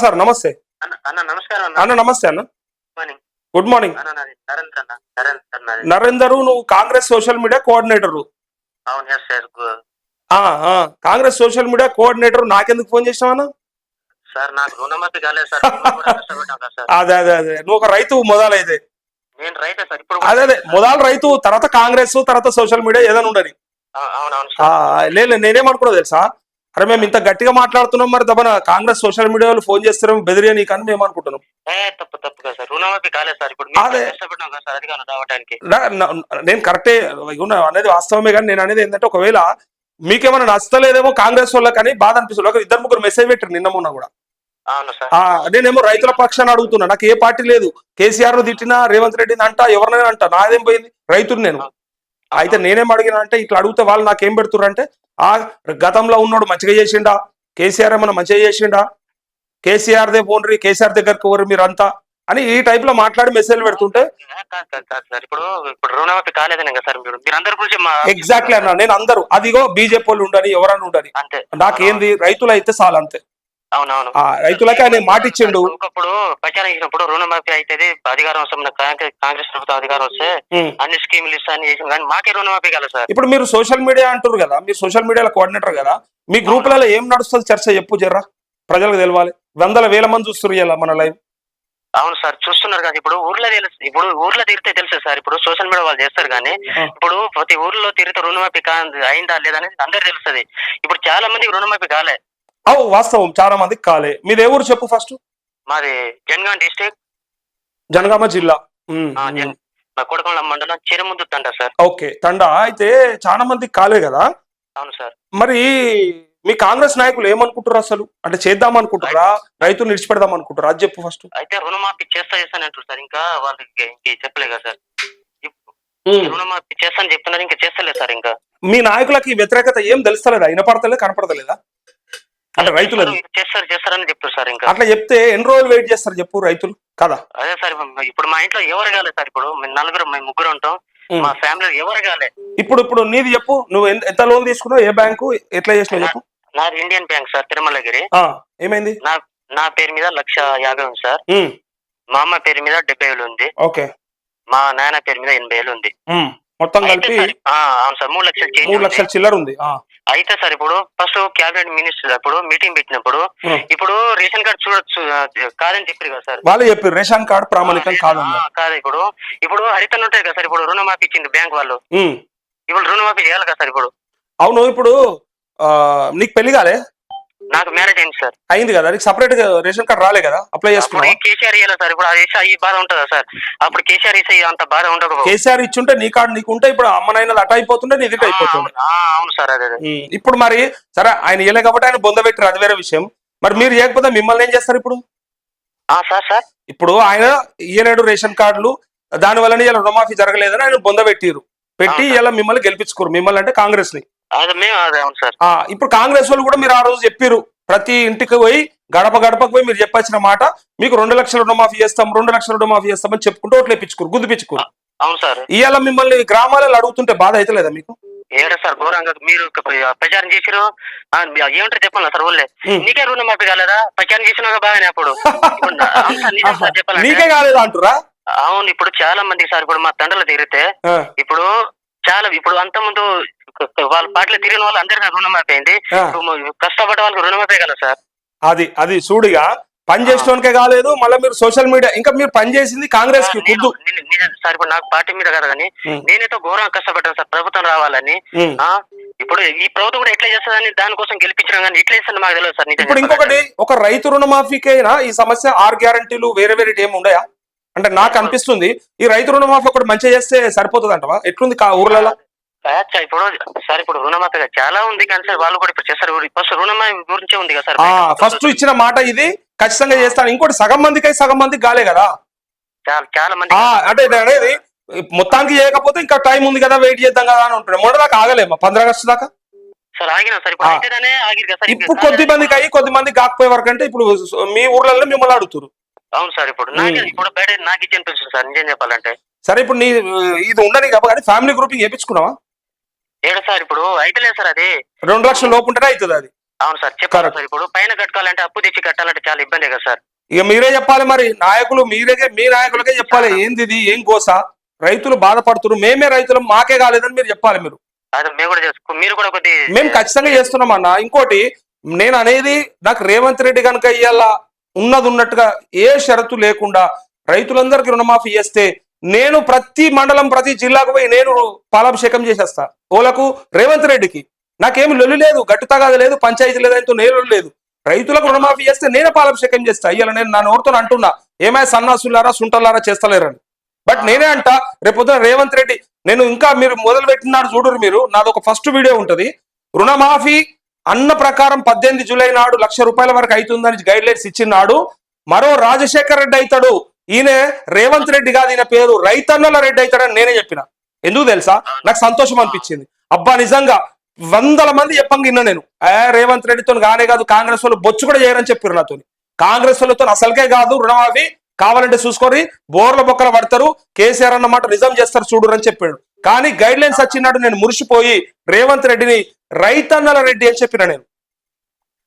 Sir. నమస్తే. అన్న నమస్తే అన్న. గుడ్ మార్నింగ్ నరేంద్ర నువ్వు Congress social media coordinator. Congress social media coordinator నాకెందుకు ఫోన్ చేసినావు అన్న? సార్ నాకు రుణమాఫీ కాలేదు సార్. మిమ్మల్ని కూడా కష్టపడ్డాం కదా సార్? అదే అదే అదే. నువ్వు ఒక రైతు మొదలైతే. నేను రైతే సార్ ఇప్పుడు అదే అదే. మొదలు రైతు తర్వాత కాంగ్రెస్ తర్వాత సోషల్ మీడియా ఏదైనా ఉండని. లేదు నేనేమనుకున్నా తెలుసా? అరే మేము ఇంత గట్టిగా మాట్లాడుతున్నాం మరి దబన. కాంగ్రెస్ సోషల్ మీడియా వాళ్ళు ఫోన్ చేస్తారేమో బెదిరియా నీకు అని మేము అనుకుంటున్నాం. ఇప్పుడు మేము అదే. కష్టపడ్డాం కదా సార్ అధికారం రావడానికి నా- నా- నేను కరెక్టే అనేది వాస్తవమే కానీ నేను అనేది ఏంటంటే ఒకవేళ మీకేమైనా నచ్చలేదేమో కాంగ్రెస్ వాళ్ళకి అని బాధ అనిపిస్తుంది. ఒక ఇద్దరు ముగ్గురు మెసేజ్ పెట్టారు నిన్న మొన్న కూడా. నేనేమో రైతుల పక్షాన్ని అడుగుతున్నా. నాకు ఏ పార్టీ లేదు. కేసీఆర్ను తిట్టినా రేవంత్ రెడ్డిని అంట ఎవరినైనా అంట. నాదేం పోయింది? రైతులు నేను. అయితే నేనేం అడిగినా అంటే ఇట్లా అడిగితే వాళ్ళు నాకేం పెడుతుర్రు అంటే ఆ గతంలో ఉన్నోడు మంచిగా చేసిండా? కేసీఆర్ ఏమన్నా మంచిగా చేసిండా? కేసీఆర్ దే పోన్రి కేసీఆర్ దగ్గరకు పోరు మీరంతా అని ఈ టైప్లో మాట్లాడి మెసేజ్ పెడుతుంటే ఎగ్జాక్ట్లీ అన్న నేను అందరూ అదిగో బీజేపీ వాళ్ళు ఉండని ఎవరన్నా ఉండని. నాకేంది రైతులు అయితే చాలు అంతే అవునవును. రైతులకి ఆయన మాట ఇచ్చిండు ఒకప్పుడు ప్రచారం చేసినప్పుడు రుణమాఫీ అయితే అధికారం వస్తే మన కాంగ్రెస్ ప్రభుత్వం అధికారం వస్తే. అన్ని స్కీములు ఇస్తా అని చేసింది కానీ మాకే రుణమాఫీ కాలేదు సార్. ఇప్పుడు మీరు సోషల్ మీడియా అంటారు కదా మీరు సోషల్ మీడియాలో కోఆర్డినేటర్ కదా మీ గ్రూపులలో ఏం నడుస్తుంది చర్చ చెప్పు జర్రా. ప్రజలకు తెలవాలి. వందల వేల మంది చూస్తారు ఇలా మన లైవ్. అవును సార్ చూస్తున్నారు కదా ఇప్పుడు ఊర్లో తెలుసు ఇప్పుడు ఊర్లో తిరిగితే తెలుసు సార్ ఇప్పుడు సోషల్ మీడియా వాళ్ళు చేస్తారు కానీ. ఇప్పుడు ప్రతి ఊర్లో తిరిగితే రుణమాఫీ కా అయిందా లేదా అందరికి తెలుస్తుంది. ఇప్పుడు చాలా మందికి రుణమాఫీ కాలే. అవు వాస్తవం చాలా మందికి కాలే. మీది ఏ ఊరు చెప్పు ఫస్ట్ మాది జనగాం డిస్టిక్ జనగామ జిల్లా. మండలం సార్. ఓకే తండా. అయితే చాలా మందికి కాలే కదా? అవును సార్. మరి మీ కాంగ్రెస్ నాయకులు ఏమనుకుంటారు అసలు? అంటే చేద్దాం అనుకుంటారా రైతులు నిడిచిపెడదాం అనుకుంటారా అది చెప్పు ఫస్ట్ అయితే రుణమాఫీ చేస్తా చేస్తాను అంటారు సార్. ఇంకా వాళ్ళకి చెప్పలే కదా సార్? రుణమాఫీ చేస్తాను చెప్తున్నారు ఇంకా చేస్తలేదు సార్ ఇంకా. మీ నాయకులకి వ్యతిరేకత ఏం తెలుస్తలేదా? వినపడతలేదు? కనపడతలేదా? అంటే రైతులది చేస్తారు చేస్తారని చెప్తారు సార్ ఇంకా. అట్లా చెప్తే ఎన్ని రోజులు వెయిట్ చేస్తారు చెప్పు రైతులు? కదా. అదే సార్ ఇప్పుడు మా ఇంట్లో ఎవరు కాలేదు సార్ ఇప్పుడు? మేము నలుగురు మేము ముగ్గురు ఉంటాం. మా ఫ్యామిలీ ఎవరు కాలే. ఇప్పుడు ఇప్పుడు నీది చెప్పు నువ్వు ఎంత- లోన్ తీసుకున్నావు ఏ బ్యాంకు ఎట్లా చేసినావు చెప్పు? నాది ఇండియన్ బ్యాంక్ సార్ తిరుమలగిరి. ఏమైంది? నా నా పేరు మీద లక్ష యాభై ఉంది సార్. మా అమ్మ పేరు మీద డెబ్బై వేలు ఉంది. ఓకే. మా నాన్న పేరు మీద ఎనభై వేలు ఉంది. మొత్తం కలిపి అవును సార్ మూడు లక్షలు మూడు. లక్షల చిల్లర ఉంది. అయితే సార్ ఇప్పుడు ఫస్ట్ క్యాబినెట్ మినిస్టర్ అప్పుడు మీటింగ్ పెట్టినప్పుడు. ఇప్పుడు రేషన్ కార్డ్ చూడొచ్చు కాదని చెప్పారు కదా సార్. వాళ్ళు చెప్పి రేషన్ కార్డు ప్రామాణికం ఆ, కాదు ఇప్పుడు. ఇప్పుడు హరితన్ ఉంటాయి కదా సార్ ఇప్పుడు రుణమాఫీ ఇచ్చింది బ్యాంక్ వాళ్ళు. ఇప్పుడు రుణమాఫీ చేయాలి కదా సార్ ఇప్పుడు. అవును ఇప్పుడు నీకు పెళ్ళి కాలే? నాకు మ్యారేజ్ అయింది సార్. అయింది కదా? నీకు సపరేట్గా రేషన్ కార్డు రాలే కదా? అప్లై ఈ కేసీఆర్ ఇయ్యాలి సార్. ఇప్పుడు అది ఈ బాధ ఉంటుందా సార్? అప్పుడు కేసీఆర్ ఇస్తే అంత బాధ ఉండదు కేసీఆర్ ఇచ్చుంటే నీ కార్డు నీకు ఉంటే ఇప్పుడు అమ్మనైనా అట అయిపోతుండే నీది ఇటు అయిపోతుండే. ఆ, అవును సార్ అదే ఇప్పుడు మరి సరే ఆయన ఇయ్యలే కాబట్టి ఆయన బొంద పెట్టారు అది వేరే విషయం. మరి మీరు చేయకపోతే మిమ్మల్ని ఏం చేస్తారు ఇప్పుడు? Sir sir. ఇప్పుడు ఆయన ఇయ్యలేడు రేషన్ కార్డులు దాని వల్ల ఇలా రుణమాఫీ జరగలేదని ఆయన బొంద పెట్టిరు. పెట్టి. ఇలా మిమ్మల్ని గెలిపించుకోరు. మిమ్మల్ని అంటే కాంగ్రెస్ని ఇప్పుడు కాంగ్రెస్ వాళ్ళు కూడా మీరు ఆ రోజు చెప్పారు ప్రతి ఇంటికి పోయి గడప గడపకు పోయి మీరు చెప్పాల్సిన మాట మీకు రెండు లక్షల రుణమాఫీ చేస్తాం రెండు లక్షల రుణమాఫీ చేస్తామని చెప్పుకుంటూ ఓట్లు వేయించుకోరు గుద్దుపించుకోరు అవును సార్. ఇవాళ మిమ్మల్ని గ్రామాలలో అడుగుతుంటే బాధ అవుతలేదా మీకు? ఏడా సార్ ఘోరంగా? మీరు ప్రచారం చేసిరు ఏమంటారు చెప్పాలి సార్ ఊళ్ళే. నీకే రుణమాఫీ కాలేదా? ప్రచారం చేసినాక బాగానే అప్పుడు. నీకే కాలేదా అంటురా అవును ఇప్పుడు చాలా మంది సార్ ఇప్పుడు మా తండ్రులు తిరిగితే ఇప్పుడు ఇప్పుడు అంత ముందు వాళ్ళ పాటలు తిరిగిన వాళ్ళు అందరికీ ఆ. ఇప్పుడు కష్టపడ్డ వాళ్ళకి రుణమాఫీ కదా సార్? అది అది చూడిగా పని చేసడానికి కాలేదు మళ్ళీ మీరు సోషల్ మీడియా ఇంకా మీరు పని చేసింది కాంగ్రెస్కి కుద్దు. సార్ ఇప్పుడు నాకు పార్టీ మీద కదా కానీ. నేనైతే ఘోరంగా కష్టపడ్డాను సార్ ప్రభుత్వం రావాలని. ఇప్పుడు ఈ ప్రభుత్వం కూడా ఎట్లా చేస్తుందని దానికోసం గెలిపించడం కానీ ఎట్లా చేస్తుంది మాకు తెలియదు సార్ ఇప్పుడు. ఇంకొకటి ఒక రైతు రుణమాఫీకైనా ఈ సమస్య ఆరు గ్యారంటీలు వేరే వేరే ఏమి ఉండయా? అంటే నాకు అనిపిస్తుంది ఈ రైతు రుణమాఫీ ఒకటి మంచిగా చేస్తే సరిపోతుంది అంటవా ఎట్లుంది కా ఊర్లలో? ఇప్పుడు సార్ ఇప్పుడు రుణమాఫీ చాలా ఉంది కానీ సార్ వాళ్ళు కూడా ఇప్పుడు చేస్తారు. ఫస్ట్ రుణమాఫీ గురించే ఉంది కదా సార్ ఫస్ట్ ఇచ్చిన మాట ఇది ఖచ్చితంగా చేస్తాను ఇంకోటి సగం మందికి సగం మందికి కాలే కదా. చాలా మంది అంటే అనేది మొత్తానికి చేయకపోతే ఇంకా టైం ఉంది కదా వెయిట్ చేద్దాం కదా అని ఉంటున్నాం మొన్న దాకా ఆగలేమా? పంద్ర ఆగస్టు దాకా? సార్ ఆగినా సార్ ఇప్పుడు కొద్ది మందికి అయ్యి కొద్ది మందికి కాకపోయే వరకు అంటే ఇప్పుడు మీ ఊర్లలో మిమ్మల్ని అడుగుతారు అవును సార్ ఇప్పుడు నాకే. ఇప్పుడు బయట నాకు ఇచ్చి అనిపిస్తుంది సార్ నిజం చెప్పాలంటే. సరే ఇప్పుడు నీ ఇది ఉండని కాబట్టి ఫ్యామిలీ గ్రూపింగ్ చేయించుకున్నావా? ఏడు సార్ ఇప్పుడు అయితలేదు సార్ అది. రెండు లక్షల లోపు ఉంటేనే అవుతుంది అది. అవును సార్ Correct. సార్ ఇప్పుడు పైన కట్టుకోవాలంటే అప్పు తెచ్చి కట్టాలంటే చాలా ఇబ్బంది కదా సార్. ఇక మీరే చెప్పాలి మరి నాయకులు మీరే మీ నాయకులకే చెప్పాలి ఏంది ఇది ఏం కోస రైతులు బాధపడుతున్నారు మేమే రైతులు మాకే కాలేదని మీరు చెప్పాలి మీరు. మేము కూడా మీరు కూడా కొద్ది మేము ఖచ్చితంగా చేస్తున్నాం అన్న. ఇంకోటి నేను అనేది నాకు రేవంత్ రెడ్డి కనుక ఇవాళ ఉన్నది ఉన్నట్టుగా ఏ షరతు లేకుండా రైతులందరికీ రుణమాఫీ చేస్తే నేను ప్రతి మండలం ప్రతి జిల్లాకు పోయి నేను పాలాభిషేకం చేసేస్తా. ఓలకు రేవంత్ రెడ్డికి. నాకేమి లొల్లి లేదు గట్టు తగాద లేదు పంచాయతీ లేదు ఆయనతో నేను లేదు. రైతులకు రుణమాఫీ చేస్తే నేనే పాలాభిషేకం చేస్తా. అయ్యాల నేను నా నోరుతో అంటున్నా. ఏమైనా సన్నాసులారా సుంటలారా చేస్తలేరని. బట్ నేనే అంట రేపొద్దున రేవంత్ రెడ్డి నేను ఇంకా మీరు మొదలు పెట్టినాడు చూడరు మీరు. నాది ఒక ఫస్ట్ వీడియో ఉంటుంది. రుణమాఫీ అన్న ప్రకారం పద్దెనిమిది జూలై నాడు లక్ష రూపాయల వరకు అవుతుందని గైడ్ లైన్స్ ఇచ్చినాడు మరో రాజశేఖర్ రెడ్డి అవుతాడు. ఈయన రేవంత్ రెడ్డి కాదు ఈయన పేరు రైతన్నల రెడ్డి అవుతాడని నేనే చెప్పిన. ఎందుకు తెలుసా? నాకు సంతోషం అనిపించింది. అబ్బా నిజంగా వందల మంది చెప్పంగా విన్నా నేను. ఏ రేవంత్ రెడ్డితో కానే కాదు కాంగ్రెస్ వాళ్ళు బొచ్చు కూడా చేయరని చెప్పారు నాతో కాంగ్రెస్ వాళ్ళతో అసలుకే కాదు రుణమాఫీ కావాలంటే చూసుకొని బోర్ల బొక్కల పడతారు. కేసీఆర్ అన్నమాట నిజం చేస్తారు చూడు అని చెప్పాడు. కానీ గైడ్ లైన్స్ వచ్చినాడు నేను మురిసిపోయి రేవంత్ రెడ్డిని రైతన్నల రెడ్డి అని చెప్పిన నేను.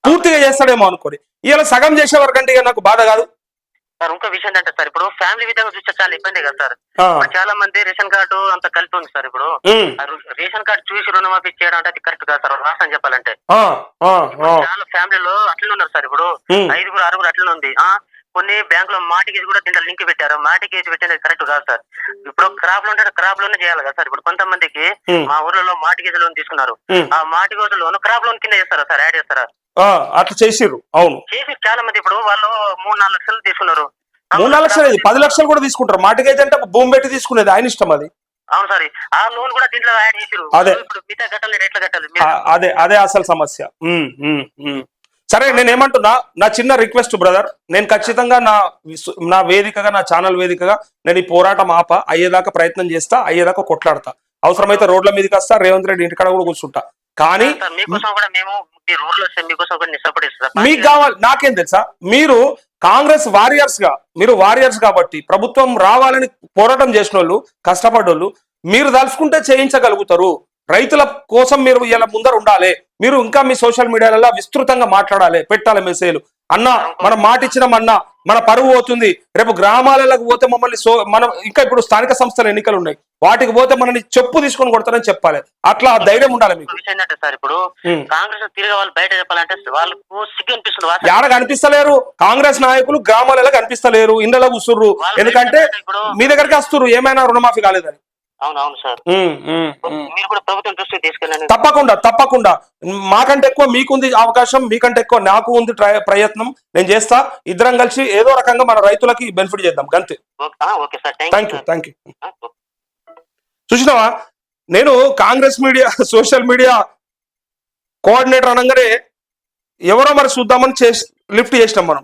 పూర్తిగా చేస్తాడేమో అనుకోని. ఇలా సగం చేసే వరకంటే ఇక నాకు బాధ కాదు. సార్ ఇంకో విషయం ఏంటంటే సార్ ఇప్పుడు ఫ్యామిలీ విధంగా చూస్తే చాలా ఇబ్బంది కదా సార్. చాలా మంది రేషన్ కార్డు అంత కలిపి ఉంది సార్ ఇప్పుడు. రేషన్ కార్డు చూసి రుణమాఫీ చేయడం అంటే అది కరెక్ట్ కాదు సార్ రాష్ట్రం చెప్పాలంటే. చాలా ఫ్యామిలీలో అట్లనే ఉన్నారు సార్ ఇప్పుడు. ఐదుగురు ఆరుగురు అట్లనే ఉంది. కొన్ని బ్యాంకులో మాటిగేజ్ కూడా దీంట్లో లింక్ పెట్టారు. మాటిగేజ్ పెట్టినది కరెక్ట్ కాదు సార్. ఇప్పుడు క్రాప్లో ఉంటే క్రాప్లోనే చేయాలి కదా సార్. ఇప్పుడు కొంతమందికి మా ఊర్లలో మాటిగేజ్ లోన్ తీసుకున్నారు. ఆ మాటిగేజ్ లోన్ క్రాప్ లోన్ కింద చేస్తారా సార్? యాడ్ చేస్తారా? అట్లా చేసిర్రు. అవును. చేసి చాలా మంది ఇప్పుడు వాళ్ళు మూడు నాలుగు లక్షలు తీసుకున్నారు. మూడు నాలుగు లక్షలు పది లక్షలు కూడా తీసుకుంటారు. మాటకైతే అంటే భూమి పెట్టి తీసుకునేది ఆయన ఇష్టం అది. అవును సార్. ఆ లోన్ కూడా దీంట్లో యాడ్ చేసారు అదే. ఇప్పుడు మిగతా కట్టాలి ఎట్లా కట్టాలి. అదే అదే అసలు సమస్య. సరే నేను ఏమంటున్నా నా చిన్న రిక్వెస్ట్ బ్రదర్ నేను ఖచ్చితంగా నా నా వేదికగా నా ఛానల్ వేదికగా నేను ఈ పోరాటం ఆప అయ్యేదాకా ప్రయత్నం చేస్తా అయ్యేదాకా కొట్లాడతా. అవసరమైతే రోడ్ల మీదకి వస్తా రేవంత్ రెడ్డి ఇంటికాడ కూడా కూర్చుంటా. కానీ మీకు కావాలి నాకేం తెలుసా? మీరు కాంగ్రెస్ వారియర్స్గా మీరు వారియర్స్ కాబట్టి ప్రభుత్వం రావాలని పోరాటం చేసిన వాళ్ళు కష్టపడ్డోళ్ళు మీరు తలుచుకుంటే చేయించగలుగుతారు. రైతుల కోసం మీరు ఇలా ముందర ఉండాలి. మీరు ఇంకా మీ సోషల్ మీడియాలలో విస్తృతంగా మాట్లాడాలి. పెట్టాలి మెసేజ్ అన్న మనం మాట ఇచ్చినాం అన్న మన పరువు పోతుంది. రేపు గ్రామాలకు పోతే మమ్మల్ని సో మనం ఇంకా ఇప్పుడు స్థానిక సంస్థల ఎన్నికలు ఉన్నాయి. వాటికి పోతే మనల్ని చెప్పు తీసుకొని కొడతారని చెప్పాలి. అట్లా ధైర్యం ఉండాలి మీకు. ఏంటంటే సార్ ఇప్పుడు ఉమ్. కాంగ్రెస్ తిరిగి వాళ్ళు బయట చెప్పాలంటే వాళ్ళకు సిగ్గు అనిపిస్తుంది వాసన. యాడ కనిపిస్తలేరు. కాంగ్రెస్ నాయకులు గ్రామాలలో కనిపిస్తలేరు. ఇండ్లలో కూర్చుర్రు. ఎందుకంటే మీ దగ్గరికి వస్తుర్రు. ఏమైనా రుణమాఫీ కాలేదని. అవును అవును సార్. ఉమ్, ఉమ్, ఉమ్. మీరు కూడా ప్రభుత్వం దృష్టికి తీసుకెళ్ళండి. తప్పకుండా తప్పకుండా. మాకంటే ఎక్కువ మీకుంది అవకాశం మీకంటే ఎక్కువ నాకు ఉంది ప్రయత్నం. నేను చేస్తా. ఇద్దరం కలిసి ఏదో రకంగా మన రైతులకి బెనిఫిట్ చేద్దాం. గంతే. Okay sir. Thank you thank you. చూసినావా? నేను Congress media social media coordinator అనగానే ఎవరో మరి చూద్దామని చేసి లిఫ్ట్ చేసినాం మనం.